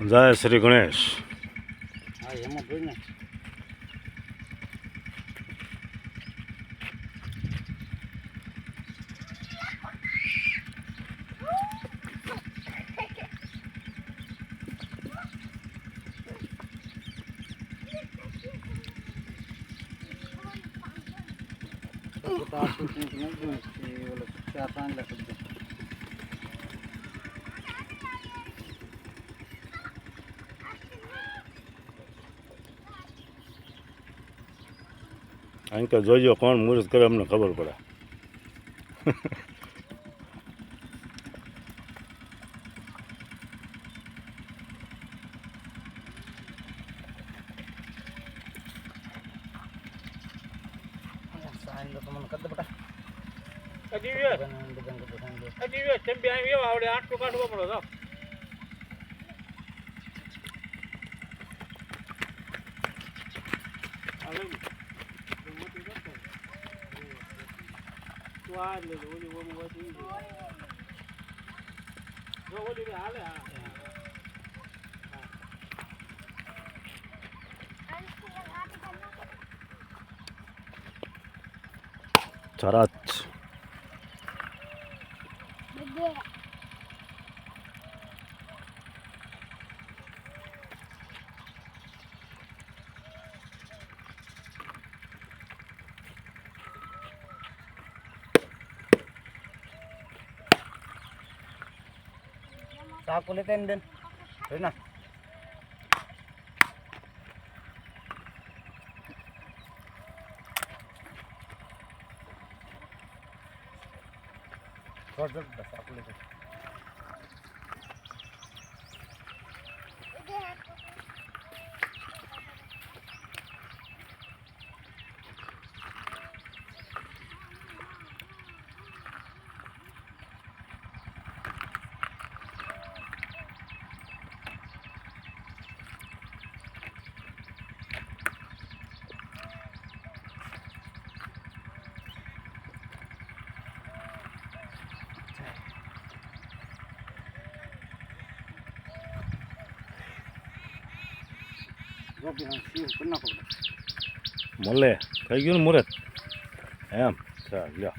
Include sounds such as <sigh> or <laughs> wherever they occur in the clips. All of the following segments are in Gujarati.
જય શ્રી ગણેશ હા એમાં જોઈ ને ચાર પાંચ લાખ કારણ કે જોઈજો કોણ મુહૂર્ત કરે અમને ખબર પડે. આવડે આટલું કાઢવો પડે તો તું જ લેજો ઓલી ઈ છે. જો ઓલી હાલે હા સરસ ચાકુ લેતા ને બેન. જોઈ ના દે બેટા, ચાકુ લેતા. મળે થઈ ગયું ને મુહૂર્ત એમ ચાલ લ્યો.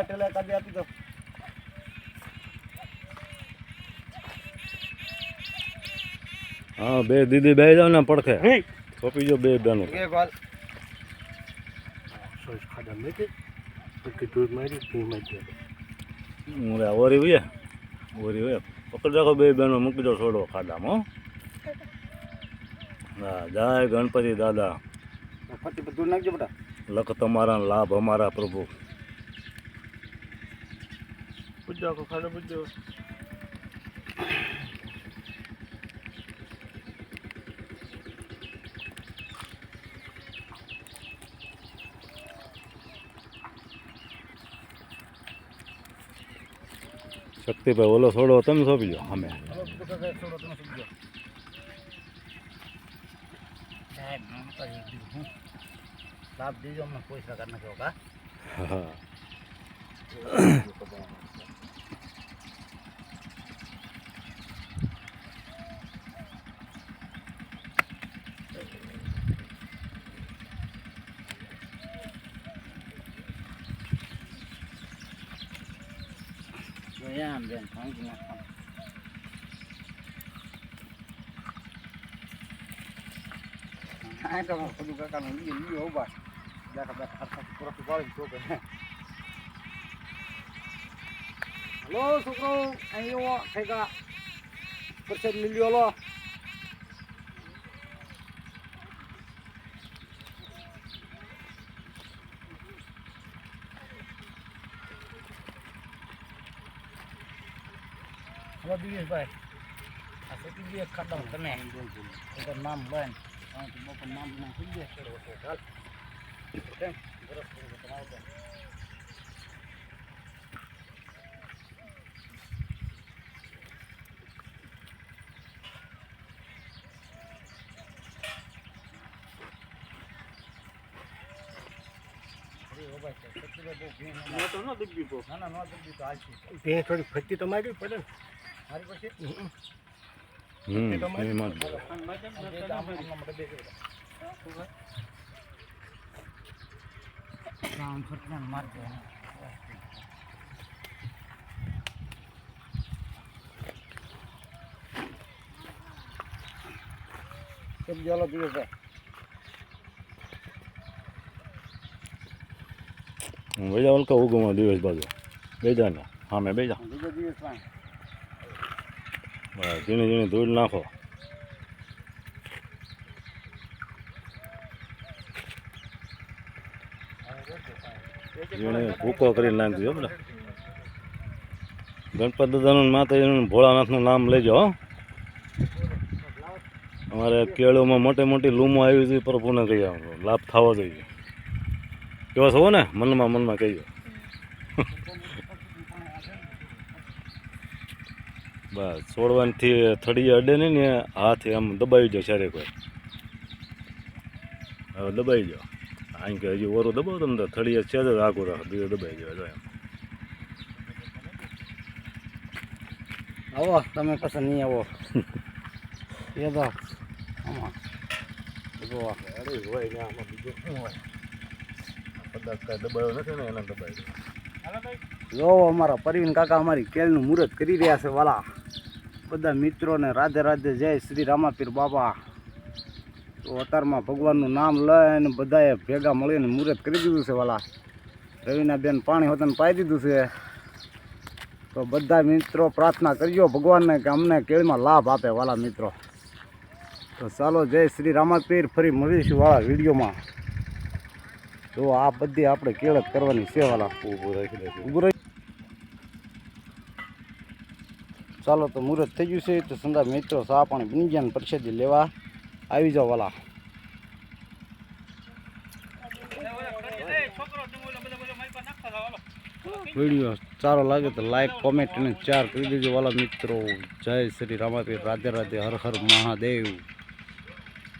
એટલે કાઢી આપી દો હા બે દીદી બે જાવ ને પડખે. સોંપી જો બે બેનું. એક વાર મુરે ઓરી હોય ઓરી હોય પકડી રાખો બે બેનો મૂકી દો છોડો ખાડામાં હો જય ગણપતિ દાદા બધું નાખજો બેટા લખ તમારા લાભ અમારા પ્રભુ પૂજા કો ખાડો પૂજો શક્તિભાઈ ઓલો છોડો તમે સોંપી જો અમે. કાંઈ લાભ દીજો અમને પૈસા કાઢ નાખ્યો હા. જોયા આમ બેન ભાંગી નાખવા <laughs> આ તો બધું કાકાનું લીએ લીએ ઊભા બેઠા બેઠા હાથ પૂરા પાડી છોકરે હલો, છોકરો, અહીં આવો ઠેકા પરસેદ મિલ્યો લો. હલો દિનેશભાઈ આ સેટી એક ખાતા તમે એનું નામ બેન બપોર નામ નામ થઈ ગયા ચાલ બરફ તમારો તો ભાઈ છે સતીભાઈ બહુ ભીણ ન મોટો ન દબી પો ના ના નો જલ્દી તો હાલશે ભેં થોડી ફરતી તો મારી પડે ને બે ચાલો દિવસભાઈ વૈજા વલકા ઉગમાં દિવસ બાજુ બેજા ને હા મેં બેજા. બીજો દિવસ ઝીણી ઝીણી ધૂળ નાખો. ભૂકો કરીને નાખજો બધા. ગણપત દાદાનું માતાજીનું ભોળાનાથનું નામ લેજો અમારે કેળુમાં મોટી મોટી લૂમો આવી હતી, પ્રભુને કહી લાભ થવો જોઈએ. કેવા છો ને? મનમાં મનમાં કહીએ. બસ છોડવાથી થડી અડે નહીં ને હાથ આમ દબાવી જાય ચારે કોઈ હવે દબાઈ જાઓ અહીં કે હજી ઓરું દબાવો તમે તો થડીએ છે જ રાખો રાખો બીજું દબાઈ જાય એમ. આવો તમે પછી નહીં આવો. <laughs> એ તો આમાં બધું અરે હોય ને આમાં બીજું શું હોય? કદાચ કાંઈ દબાયો નથી ને એને દબાઈ દો અમારા પરવીન કાકા અમારી કેલનું મુહૂર્ત કરી રહ્યા છે વાલા. બધા મિત્રોને રાધે રાધે જય શ્રી રામાપીર બાબા. તો અતારમાં ભગવાનનું નામ લઈને બધાએ ભેગા મળીને મુહૂર્ત કરી દીધું છે વાલા. રવિના બેન પાણી હોતાને પાઈ દીધું છે. તો બધા મિત્રો પ્રાર્થના કરજો ભગવાનને કે અમને કેળમાં લાભ આપે વાલા મિત્રો. તો ચાલો જય શ્રી રામાપીર ફરી મળીશું વાળા વિડીયોમાં. તો આ બધી આપણે કેળ કરવાની છે વાલા. ઊભું રાખી દે ઊભું રહી ચાલો તો મુહૂર્ત થઈ ગયું છે તો સંદા મિત્રો સા પાણી બની ગયા ને લેવા. આવી જાઓ વાલા. વીડિયો સારો લાગે તો લાઈક કોમેન્ટ અને ચાર કરી દેજો વાલા મિત્રો. જય શ્રી રામાપીર. રાધે રાધે. હર હર મહાદેવ.